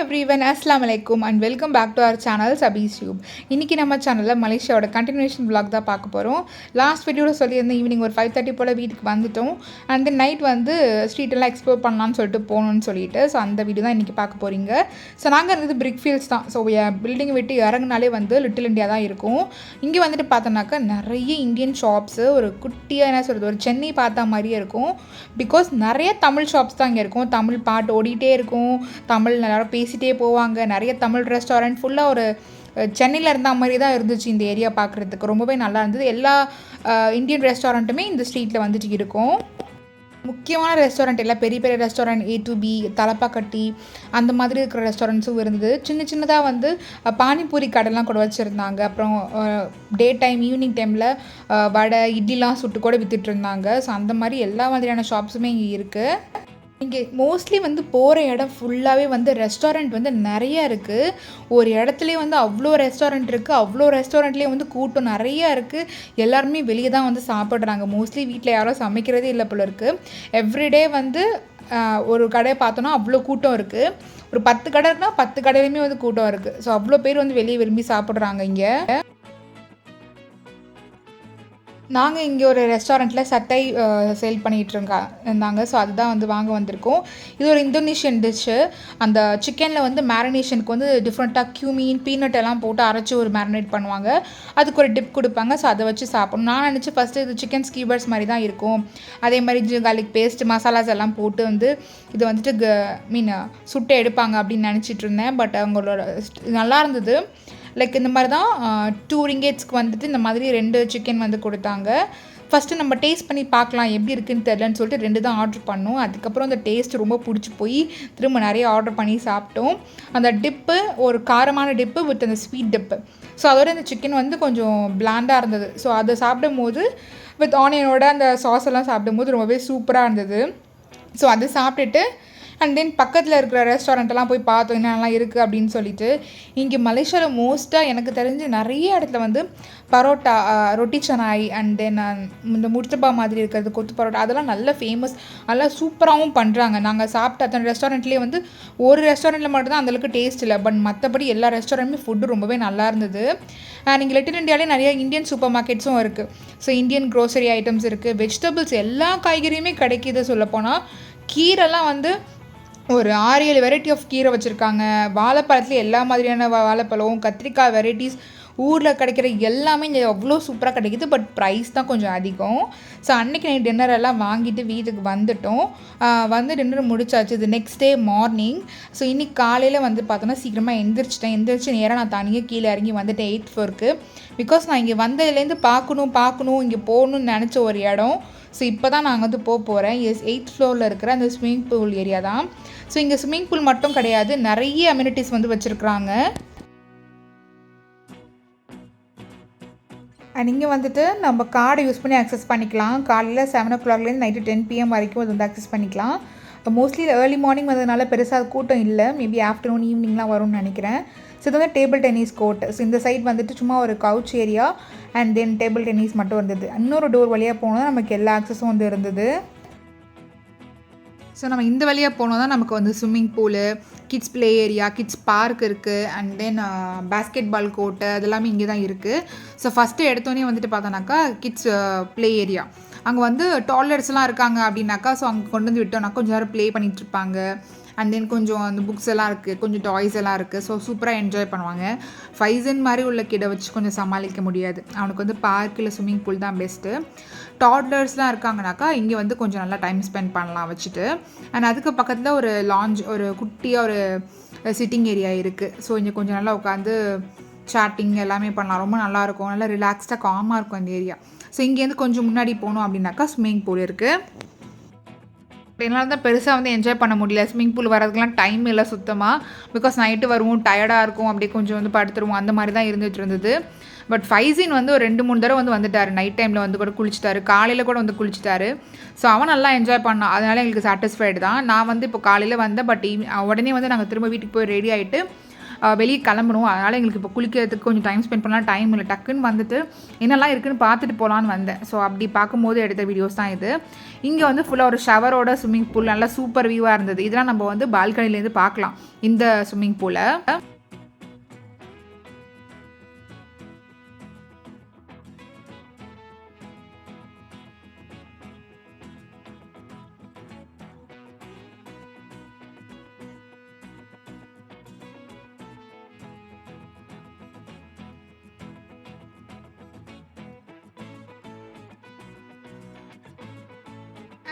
Every one அஸ்லாம் வலைக்கும் and welcome back to our channel சபீஸ் யூப் இன்றைக்கி நம்ம சேனலில் மலேசியாவோட கண்டினியூஷன் vlog தான் பார்க்க போகிறோம் லாஸ்ட் வீடியோவில் சொல்லியிருந்தேன் ஈவினிங் ஒரு ஃபைவ் தேர்ட்டி போல் வீட்டுக்கு வந்துட்டோம். அண்ட் தென் நைட் வந்து ஸ்ட்ரீட்டெல்லாம் எக்ஸ்ப்ளோர் பண்ணலாம்னு சொல்லிட்டு போகணும்னு சொல்லிட்டு ஸோ அந்த வீடியோ தான் இன்றைக்கி பார்க்க போகிறீங்க ஸோ நாங்கள் இருந்தது பிரிக் ஃபீல்ட்ஸ் தான் ஸோ பில்டிங் விட்டு இறங்குனாலே வந்து லிட்டில் இண்டியா தான் இருக்கும். இங்கே வந்துட்டு பார்த்தோன்னாக்கா நிறைய இந்தியன் ஷாப்ஸு ஒரு குட்டியாக என்ன சொல்கிறது ஒரு சென்னை பார்த்தா மாதிரியே இருக்கும். பிகாஸ் நிறைய தமிழ் ஷாப்ஸ் தான் இங்கே இருக்கும். தமிழ் பாட்டு ஓடிட்டே இருக்கும். தமிழ் நல்லா பேசி பேசிகிட்டே போவாங்க. நிறைய தமிழ் ரெஸ்டாரண்ட் ஃபுல்லாக ஒரு சென்னையில் இருந்த மாதிரி தான் இருந்துச்சு இந்த ஏரியா பார்க்குறதுக்கு ரொம்பவே நல்லா இருந்தது. எல்லா இந்தியன் ரெஸ்டாரண்ட்டுமே இந்த ஸ்ட்ரீட்டில் வந்துட்டு இருக்கும். முக்கியமான ரெஸ்டாரண்ட் எல்லாம் பெரிய பெரிய restaurant A to B Thalappakatti அந்த மாதிரி இருக்கிற ரெஸ்டாரண்ட்ஸும் இருந்தது. சின்ன சின்னதாக வந்து பானிபூரி கடைலாம் கூட வச்சுருந்தாங்க. அப்புறம் டே டைம் ஈவினிங் டைமில் வடை இட்லிலாம் சுட்டு கூட வித்துட்டு இருந்தாங்க. ஸோ அந்த மாதிரி எல்லா மாதிரியான ஷாப்ஸுமே இங்கே இருக்குது இங்கே மோஸ்ட்லி வந்து போகிற இடம் ஃபுல்லாகவே வந்து ரெஸ்டாரண்ட் வந்து நிறைய இருக்குது ஒரு இடத்துலேயே வந்து அவ்வளோ ரெஸ்டாரண்ட் இருக்குது அவ்வளோ ரெஸ்டாரண்ட்லேயே வந்து கூட்டம் நிறைய இருக்குது எல்லாருமே வெளியே தான் வந்து சாப்பிட்றாங்க. மோஸ்ட்லி வீட்டில் யாரும் சமைக்கிறதே இல்லை போல இருக்குது எவ்ரிடே வந்து ஒரு கடையை பார்த்தோன்னா அவ்வளோ கூட்டம் இருக்குது ஒரு பத்து கடை இருக்குன்னா பத்து கடையிலுமே வந்து கூட்டம் இருக்குது ஸோ அவ்வளோ பேர் வந்து வெளியே விரும்பி சாப்பிட்றாங்க இங்கே. நாங்கள் இங்கே ஒரு ரெஸ்டாரண்ட்டில் சட்டை சேல் பண்ணிகிட்ருங்க இருந்தாங்க. ஸோ அதுதான் வந்து வாங்க வந்திருக்கோம். இது ஒரு இந்தோனேஷியன் டிஷ்ஷு அந்த சிக்கனில் வந்து மேரினேஷனுக்கு வந்து டிஃப்ரெண்ட்டாக கியூமீன் பீனட் எல்லாம் போட்டு அரைச்சி ஒரு மேரினேட் பண்ணுவாங்க. அதுக்கு ஒரு டிப் கொடுப்பாங்க. ஸோ அதை வச்சு சாப்பிடணும். நான் நினச்சி ஃபஸ்ட்டு இது சிக்கன் ஸ்கீபர்ஸ் மாதிரி தான் இருக்கும். அதே மாதிரி கார்லிக் பேஸ்ட் மசாலாஸ் எல்லாம் போட்டு வந்து இது வந்துட்டு க மீன் சுட்டு எடுப்பாங்க அப்படின்னு நினச்சிட்டு இருந்தேன். பட் அவங்களோட நல்லா இருந்தது. லைக் இந்த மாதிரி தான் டூ ரிங்கேட்ஸ்க்கு வந்துட்டு இந்த மாதிரி ரெண்டு சிக்கன் வந்து கொடுத்தாங்க. ஃபஸ்ட்டு நம்ம டேஸ்ட் பண்ணி பார்க்கலாம் எப்படி இருக்குன்னு தெரிலன்னு சொல்லிட்டு ரெண்டு தான் ஆர்டர் பண்ணோம். அதுக்கப்புறம் அந்த டேஸ்ட் ரொம்ப பிடிச்சி போய் திரும்ப நிறைய ஆர்டர் பண்ணி சாப்பிட்டோம். அந்த டிப்பு ஒரு காரமான டிப்பு வித் அந்த ஸ்வீட் டிப்பு ஸோ அதோட இந்த சிக்கன் வந்து கொஞ்சம் பிளாண்டாக இருந்தது. ஸோ அதை சாப்பிடும்போது வித் ஆனியனோட அந்த சாஸ் எல்லாம் சாப்பிடும்போது ரொம்பவே சூப்பராக இருந்தது. ஸோ அது சாப்பிட்டுட்டு அண்ட் தென் பக்கத்தில் இருக்கிற ரெஸ்டாரண்ட்டெல்லாம் போய் பார்த்தோம். என்னென்னலாம் இருக்குது அப்படின்னு சொல்லிட்டு இங்கே மலேசியாவில் மோஸ்ட்டாக எனக்கு தெரிஞ்சு நிறைய இடத்துல வந்து பரோட்டா ரொட்டி சனாய் அண்ட் தென் இந்த முர்த்தபா மாதிரி இருக்கிறது கொத்து பரோட்டா அதெல்லாம் நல்ல ஃபேமஸ் நல்லா சூப்பராகவும் பண்ணுறாங்க நாங்கள் சாப்பிட்ட அத்தனை ரெஸ்டாரண்ட்லேயே வந்து ஒரு ரெஸ்டாரண்ட்டில் மட்டும்தான் அந்தளவுக்கு டேஸ்ட் இல்லை. பட் மற்றபடி எல்லா ரெஸ்டாரண்ட்டுமே ஃபுட்டு ரொம்பவே நல்லா இருந்தது. நீங்கள் லிட்டில் இந்தியாவிலே நிறைய இந்தியன் சூப்பர் மார்க்கெட்ஸும் இருக்குது ஸோ இந்தியன் க்ரோசரி ஐட்டம்ஸ் இருக்குது வெஜிடபிள்ஸ் எல்லா காய்கறியுமே கிடைக்கிது சொல்லப்போனால் கீரைலாம் வந்து ஒரு ஆறு ஏழு வெரைட்டி ஆஃப் கீரை வச்சுருக்காங்க. வாழைப்பழத்துல எல்லா மாதிரியான வாழைப்பழம் கத்திரிக்காய் வெரைட்டிஸ் ஊரில் கிடைக்கிற எல்லாமே இங்கே அவ்வளோ சூப்பராக கிடைக்குது. பட் ப்ரைஸ் தான் கொஞ்சம் அதிகம். ஸோ அன்றைக்கி நைட் டின்னர் எல்லாம் வாங்கிட்டு வீட்டுக்கு வந்துட்டோம். வந்து டின்னர் முடிச்சாச்சு. இது நெக்ஸ்ட் டே மார்னிங் ஸோ இன்னைக்கு காலையில் வந்து பார்த்தோன்னா சீக்கிரமாக எந்திரிச்சிட்டேன். எந்திரிச்சு நேராக நான் தனியாக கீழே இறங்கி வந்துட்டேன் எயிட் ஃபோருக்கு பிகாஸ் நான் இங்கே வந்ததுலேருந்து பார்க்கணும் பார்க்கணும் இங்கே போகணும்னு நினச்ச ஒரு இடம். ஸோ இப்போ தான் நாங்கள் வந்து போக போகிறேன் எஸ் எயித் ஃப்ளோரில் இருக்கிற அந்த ஸ்விம்மிங் பூல் ஏரியா தான். ஸோ இங்கே ஸ்விம்மிங் பூல் மட்டும் கிடையாது. நிறைய அம்யூனிட்டிஸ் வந்து வச்சுருக்குறாங்க. அண்ட் இங்கே வந்துட்டு நம்ம கார்டை யூஸ் பண்ணி அக்சஸ் பண்ணிக்கலாம். காலையில் செவன் ஓ கிளாக்லேருந்து நைட்டு டென் பிஎம் வரைக்கும் அது வந்து அக்சஸ் பண்ணிக்கலாம். மோஸ்ட்லி ஏர்லி மார்னிங் வந்ததுனால பெருசாக கூட்டம் இல்லை. மேபி ஆஃப்டர்நூன் ஈவினிங்லாம் வரும்னு நினைக்கிறேன். ஸோ இது வந்து டேபிள் டென்னிஸ் கோர்ட் ஸோ இந்த சைட் வந்துட்டு சும்மா ஒரு couch area and then table tennis மட்டும் இருந்தது. இன்னொரு டோர் வழியாக போனால் நமக்கு எல்லா ஆக்சஸும் வந்து இருந்தது. ஸோ நம்ம இந்த வழியாக போனால் தான் நமக்கு வந்து swimming pool kids play area kids park இருக்குது and then basketball court அதெல்லாமே இங்கே தான் இருக்குது ஸோ ஃபஸ்ட்டு எடுத்தோடனே வந்துட்டு பார்த்தோன்னாக்கா கிட்ஸ் ப்ளே ஏரியா அங்கே வந்து டாய்லெட்ஸ்லாம் இருக்காங்க அப்படின்னாக்கா ஸோ அங்கே கொண்டு வந்து விட்டோம்னா கொஞ்சம் நேரம் ப்ளே பண்ணிகிட்டு இருப்பாங்க. அண்ட் தென் கொஞ்சம் அந்த புக்ஸ் எல்லாம் இருக்குது கொஞ்சம் டாய்ஸ் எல்லாம் இருக்குது ஸோ சூப்பராக என்ஜாய் பண்ணுவாங்க. ஃபைசன் மாதிரி உள்ள கிடை வச்சு கொஞ்சம் சமாளிக்க முடியாது. அவனுக்கு வந்து பார்க்கில் ஸ்விம்மிங் பூல் தான் பெஸ்ட்டு டாட்லர்ஸ்லாம் இருக்காங்கனாக்கா இங்கே வந்து கொஞ்சம் நல்லா டைம் ஸ்பெண்ட் பண்ணலாம் வச்சுட்டு. அண்ட் அதுக்கு பக்கத்தில் ஒரு லாஞ்ச் ஒரு குட்டியாக ஒரு சிட்டிங் ஏரியா இருக்குது ஸோ இங்கே கொஞ்சம் நல்லா உட்காந்து சாட்டிங் எல்லாமே பண்ணலாம். ரொம்ப நல்லாயிருக்கும் நல்லா ரிலாக்ஸ்டாக காமாக இருக்கும் அந்த ஏரியா ஸோ இங்கேருந்து கொஞ்சம் முன்னாடி போனோம் அப்படின்னாக்கா ஸ்விம்மிங் பூல் இருக்குது என்னால் தான் பெருசாக வந்து என்ஜாய் பண்ண முடியல. ஸ்விம்மிங் பூல் வரதுக்கெலாம் டைம் இல்லை சுத்தமாக பிகாஸ் நைட்டு வருவோம் டயர்டாக இருக்கும். அப்படியே கொஞ்சம் வந்து படுத்துருவோம். அந்த மாதிரி தான் இருந்துகிட்டு இருந்தது. பட் ஃபைசின் வந்து ஒரு ரெண்டு மூணு தடவை வந்து வந்துட்டார். நைட் டைமில் வந்து கூட குளிச்சிட்டாரு. காலையில் கூட வந்து குளிச்சிட்டாரு. ஸோ அவன் நல்லா என்ஜாய் பண்ணான் அதனால எங்களுக்கு சாட்டிஸ்ஃபைடு தான். நான் வந்து இப்போ காலையில் வந்தேன். பட் உடனே வந்து நாங்கள் திரும்ப வீட்டுக்கு போய் ரெடி ஆகிட்டு வெளியே கிளம்பணும். அதனால் எங்களுக்கு இப்போ குளிக்கிறதுக்கு கொஞ்சம் டைம் ஸ்பெண்ட் பண்ணலாம். டைம் இல்லை. டக்குன்னு வந்துட்டு என்னெல்லாம் இருக்குதுன்னு பார்த்துட்டு போகலான்னு வந்தேன். ஸோ அப்படி பார்க்கும்போது எடுத்த வீடியோஸ் தான் இது. இங்கே வந்து ஃபுல்லாக ஒரு ஷவரோட ஸ்விம்மிங் பூல் நல்லா சூப்பர் வியூவாக இருந்தது. இதெல்லாம் நம்ம வந்து பால்கனிலேருந்து பார்க்கலாம். இந்த ஸ்விம்மிங் பூலை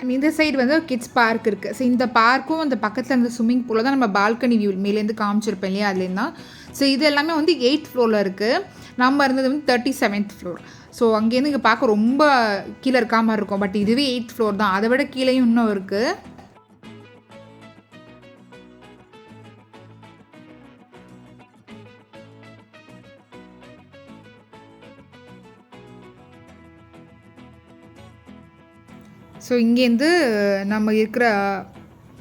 இந்த சைடு வந்து கிட்ஸ் பார்க் இருக்குது ஸோ இந்த பார்க்கும் அந்த பக்கத்தில் இருந்த ஸ்விம்மிங் பூலில் தான் நம்ம பால்கனி வியூ மேலேருந்து காமிச்சிருப்பேன் இல்லையா? அதுலேருந்து தான் ஸோ இது எல்லாமே வந்து எயிட் ஃப்ளோரில் இருக்குது நம்ம இருந்தது வந்து தேர்ட்டி செவன்த் ஃப்ளோர் ஸோ அங்கேருந்து இங்கே பார்க்க ரொம்ப கீழே இருக்கா மாதிரி இருக்கும். பட் இதுவே எயிட் ஃப்ளோர் தான். அதை விட கீழேயும் இன்னும் இருக்குது ஸோ இங்கேருந்து நம்ம இருக்கிற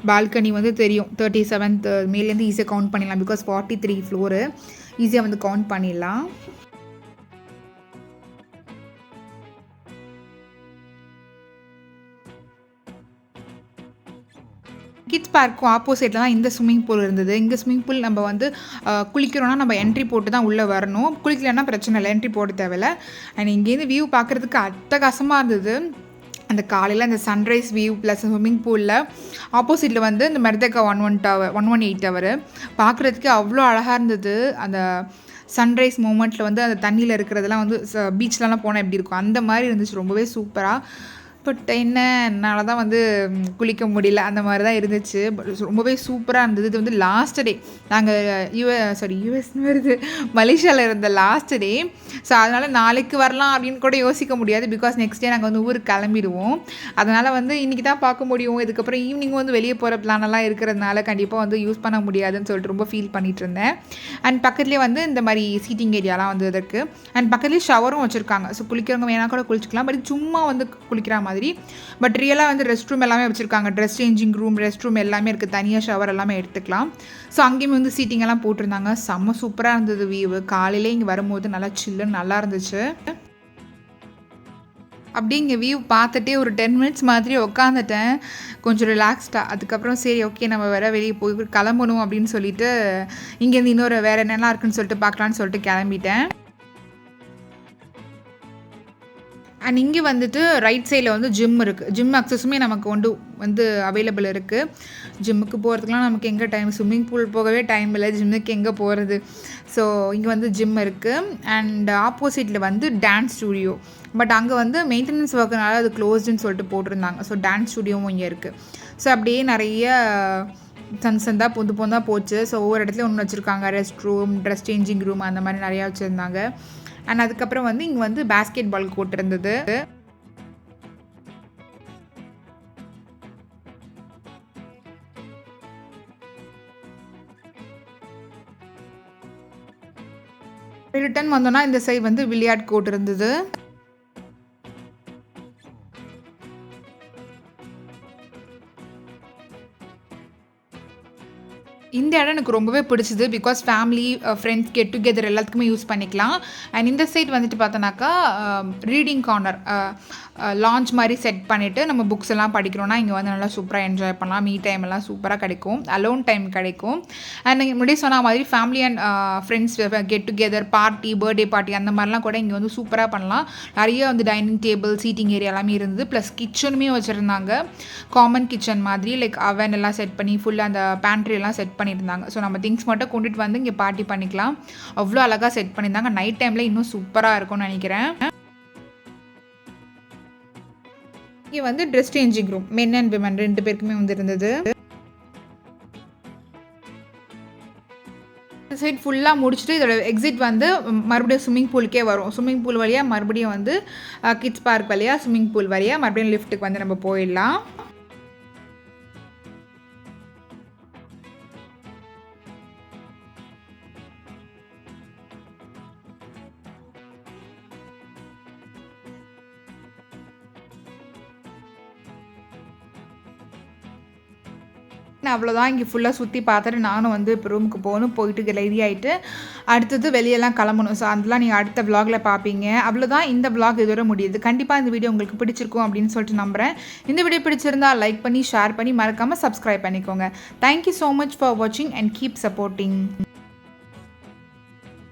பால்கனி வந்து தெரியும். தேர்ட்டி செவன்த் மேலேருந்து ஈஸியாக கவுண்ட் பண்ணிடலாம். பிகாஸ் ஃபார்ட்டி த்ரீ ஃப்ளோரு ஈஸியாக வந்து கவுண்ட் பண்ணிடலாம். கிட்ஸ் பார்க்கும் ஆப்போசிட்டில் தான் இந்த ஸ்விம்மிங் பூல் இருந்தது. இந்த ஸ்விம்மிங் பூல் நம்ம வந்து குளிக்கிறோன்னா நம்ம என்ட்ரி போட்டு தான் உள்ளே வரணும். குளிக்கலன்னா பிரச்சனை இல்லை. என்ட்ரி போட தேவையில்ல. அண்ட் இங்கேருந்து வியூ பார்க்குறதுக்கு அட்டகாசமாக இருந்தது. அந்த காலையில் அந்த சன்ரைஸ் வியூ ப்ளஸ் ஸ்விம்மிங் பூலில் ஆப்போசிட்டில் வந்து இந்த Merdeka one one tower one one eight tower பார்க்குறதுக்கு அவ்வளோ அழகாக இருந்தது. அந்த சன்ரைஸ் மூமெண்ட்டில் வந்து அந்த தண்ணியில் இருக்கிறதெல்லாம் வந்து பீச்லலாம் போனால் எப்படி இருக்கும்? அந்த மாதிரி இருந்துச்சு. ரொம்பவே சூப்பராக பட் என்ன என்னால் தான் வந்து குளிக்க முடியல. அந்த மாதிரி தான் இருந்துச்சு. பட் ரொம்பவே சூப்பராக இருந்தது. இது வந்து லாஸ்ட் டே நாங்கள் யூஎ சாரி யூஎஸ்னு வருது. மலேசியாவில் இருந்த லாஸ்ட் டே ஸோ அதனால் நாளைக்கு வரலாம் அப்படின்னு கூட யோசிக்க முடியாது. பிகாஸ் நெக்ஸ்ட் டே நாங்கள் வந்து ஊருக்கு கிளம்பிடுவோம். அதனால் வந்து இன்றைக்கி தான் பார்க்க முடியும். இதுக்கப்புறம் ஈவினிங் வந்து வெளியே போகிற பிளானெல்லாம் இருக்கிறதுனால கண்டிப்பாக வந்து யூஸ் பண்ண முடியாதுன்னு சொல்லிட்டு ரொம்ப ஃபீல் பண்ணிகிட்டு இருந்தேன். அண்ட் பக்கத்துலேயே வந்து இந்த மாதிரி சீட்டிங் ஏரியாலாம் வந்து இருக்குது அண்ட் பக்கத்துலேயே ஷவரும் வச்சுருக்காங்க. ஸோ குளிக்கிறவங்க வேணால் கூட குளிச்சுக்கலாம். பட் சும்மா வந்து குளிக்கிற மாதிரி மாதிரி. பட் ரியலாக வந்து ரெஸ்ட் ரூம் எல்லாமே வச்சுருக்காங்க. Dress changing room rest room எல்லாமே இருக்குது தனியாக ஷவர் எல்லாமே எடுத்துக்கலாம். ஸோ அங்கேயுமே வந்து சீட்டிங் எல்லாம் போட்டிருந்தாங்க. செம்ம சூப்பராக இருந்தது வியூ காலையிலே இங்கே வரும்போது நல்லா சில்லுன்னு நல்லா இருந்துச்சு. அப்படியே இங்கே வியூ பார்த்துட்டே ஒரு டென் மினிட்ஸ் மாதிரி உட்காந்துட்டேன் கொஞ்சம் ரிலாக்ஸ்டாக அதுக்கப்புறம் சரி ஓகே நம்ம வேறு வெளியே போய் கிளம்பணும் அப்படின்னு சொல்லிட்டு இங்கேருந்து இன்னொரு வேறு என்னெல்லாம் இருக்குன்னு சொல்லிட்டு பார்க்கலான்னு சொல்லிட்டு கிளம்பிட்டேன். அண்ட் இங்கே வந்துட்டு ரைட் சைடில் வந்து ஜிம் இருக்குது ஜிம் அக்சஸுமே நமக்கு வந்து வந்து அவைலபிள் இருக்குது ஜிம்முக்கு போகிறதுக்குலாம் நமக்கு எங்கே டைம் ஸ்விம்மிங் பூல் போகவே டைம் இல்லை. ஜிம்முக்கு எங்கே போகிறது ஸோ இங்கே வந்து ஜிம் இருக்குது அண்ட் ஆப்போசிட்டில் வந்து டான்ஸ் ஸ்டூடியோ பட் அங்கே வந்து மெயின்டெனன்ஸ் ஒர்க்குனால அது க்ளோஸ்டுன்னு சொல்லிட்டு போட்டிருந்தாங்க. ஸோ டான்ஸ் ஸ்டூடியோவும் இங்கே இருக்குது ஸோ அப்படியே நிறைய சன் சந்தாக பொந்து பொந்தாக போச்சு. ஸோ ஒவ்வொரு இடத்துலையும் ஒன்று வச்சுருக்காங்க. Rest room dress changing room அந்த மாதிரி நிறையா வச்சுருந்தாங்க. அண்ட் அதுக்கப்புறம் வந்து இங்கே வந்து பேஸ்கெட் பால் கோர்ட் இருந்தது. ரிட்டன் வந்தோன்னா இந்த சைடு வந்து விளையாட் கோர்ட் இருந்தது. இந்த இடம் எனக்கு ரொம்பவே பிடிச்சிது because family friends get together எல்லாத்துக்குமே யூஸ் பண்ணிக்கலாம். அண்ட் இந்த சைட் வந்துட்டு பார்த்தோன்னாக்கா ரீடிங் கார்னர் லான்ச் மாதிரி செட் பண்ணிவிட்டு நம்ம புக்ஸ் எல்லாம் படிக்கிறோன்னா இங்கே வந்து நல்லா சூப்பராக என்ஜாய் பண்ணலாம். மீ டைம் எல்லாம் சூப்பராக கிடைக்கும். அலோன் டைம் கிடைக்கும். அண்ட் முன்னாடி சொன்ன மாதிரி family and friends get together party birthday party அந்த மாதிரிலாம் கூட இங்கே வந்து சூப்பராக பண்ணலாம். நிறைய வந்து டைனிங் டேபிள் சீட்டிங் ஏரியா எல்லாமே இருந்தது. ப்ளஸ் கிச்சனுமே வச்சுருந்தாங்க. காமன் கிச்சன் மாதிரி லைக் அவன் எல்லாம் செட் பண்ணி ஃபுல்லாக அந்த பேண்ட்ரி எல்லாம் செட் பண்ணியிருந்தாங்க. ஸோ நம்ம திங்ஸ் மட்டும் கொண்டுட்டு வந்து இங்கே பார்ட்டி பண்ணிக்கலாம். அவ்வளோ அழகாக செட் பண்ணியிருந்தாங்க. நைட் டைமில் இன்னும் சூப்பராக இருக்கும்னு நினைக்கிறேன். இங்கே வந்து dress changing room men and women ரெண்டு பேருக்குமே வந்து இருந்தது. சைட் ஃபுல்லாக முடிச்சுட்டு இதோட எக்ஸிட் வந்து மறுபடியும் ஸ்விம்மிங் பூலுக்கே வரும். ஸ்விம்மிங் பூல் வழியாக மறுபடியும் வந்து கிட்ஸ் பார்க் வழியாக ஸ்விம்மிங் பூல் வழியாக மறுபடியும் லிஃப்ட்டுக்கு வந்து நம்ம போயிடலாம். அவ்வளோதான் இங்கே ஃபுல்லாக சுற்றி பார்த்துட்டு நானும் வந்து இப்போ ரூமுக்கு போகணும் போயிட்டு ரெடி ஆகிட்டு அடுத்தது வெளியெல்லாம் கிளம்பணும். ஸோ அதெல்லாம் நீங்கள் அடுத்த vlogல பார்ப்பீங்க. அவ்வளோதான் இந்த vlog இதோட முடியுது. கண்டிப்பாக இந்த வீடியோ உங்களுக்கு பிடிச்சிருக்கும் அப்படின்னு சொல்லிட்டு நம்புகிறேன் இந்த வீடியோ பிடிச்சிருந்தா லைக் பண்ணி ஷேர் பண்ணி மறக்காமல் சப்ஸ்கிரைப் பண்ணிக்கோங்க. Thank you so much for வாட்சிங் அண்ட் கீப் சப்போர்ட்டிங்